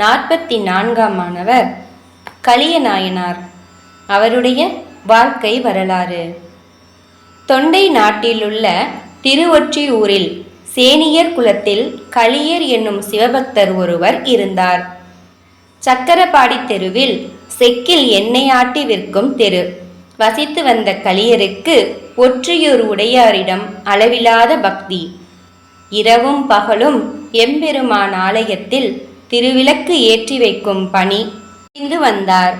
நாற்பத்தி நான்காம் மாணவர். கலியநாயனார் அவருடைய வாழ்க்கை வரலாறு. தொண்டை நாட்டிலுள்ள திருவொற்றியூரில் சேனியர் குலத்தில் களியர் என்னும் சிவபக்தர் ஒருவர் இருந்தார். சக்கரபாடி தெருவில் செக்கில் எண்ணெய் ஆட்டி விற்கும் தெரு. வசித்து வந்த களியருக்கு ஒற்றியூர் உடையாரிடம் அளவிலாத பக்தி. இரவும் பகலும் எம்பெருமான் ஆலயத்தில் திருவிளக்கு ஏற்றி வைக்கும் பணி இங்கு வந்தார்.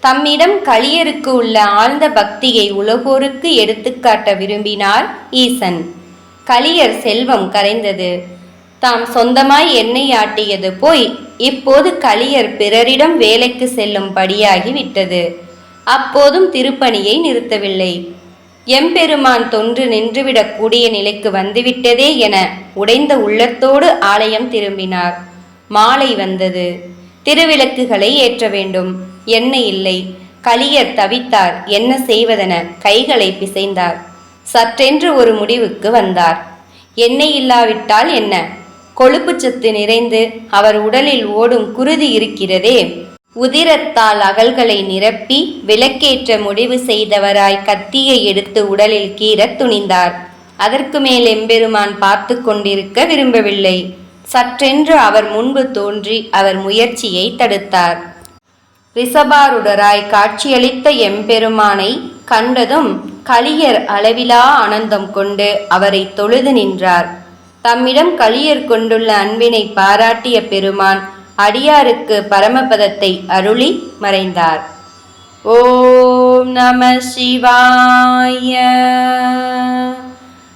தம்மிடம் களியருக்கு உள்ள ஆழ்ந்த பக்தியை உலகோருக்கு எடுத்துக்காட்ட விரும்பினார் ஈசன். களியர் செல்வம் கரைந்தது. தாம் சொந்தமாய் எண்ணெய் ஆட்டியது போய் இப்போது களியர் பிறரிடம் வேலைக்கு செல்லும் படியாகி விட்டது. அப்போதும் திருப்பணியை நிறுத்தவில்லை. எம்பெருமான் தொன்று நின்றுவிடக்கூடிய நிலைக்கு வந்துவிட்டதே என உடைந்த உள்ளத்தோடு ஆலயம் திரும்பினார். மாலை வந்தது. திருவிளக்குகளை ஏற்ற வேண்டும். எண்ணெய் இல்லை. களியர் தவித்தார். என்ன செய்வதென கைகளை பிசைந்தார். சற்றென்று ஒரு முடிவுக்கு வந்தார். எண்ணெய் இல்லாவிட்டால் என்ன? கொழுப்புச் சத்து நிறைந்து அவர் உடலில் ஓடும் குருதி இருக்கிறதே. உதிரத்தால் அகல்களை நிரப்பி விளக்கேற்ற முடிவு செய்தவராய் கத்தியை எடுத்து உடலில் கீறத் துணிந்தார். அதற்கு மேல் எம்பெருமான் பார்த்து கொண்டிருக்க விரும்பவில்லை. சற்றென்று அவர் முன்பு தோன்றி அவர் முயற்சியை தடுத்தார். ரிசபாருடராய் காட்சியளித்த எம்பெருமானை கண்டதும் களியர் அளவிலா ஆனந்தம் கொண்டு அவரை தொழுது நின்றார். தம்மிடம் களியர் கொண்டுள்ள அன்பினை பாராட்டிய பெருமான் அடியாருக்கு பரமபதத்தை அருளி மறைந்தார். ஓம் நம சிவாய.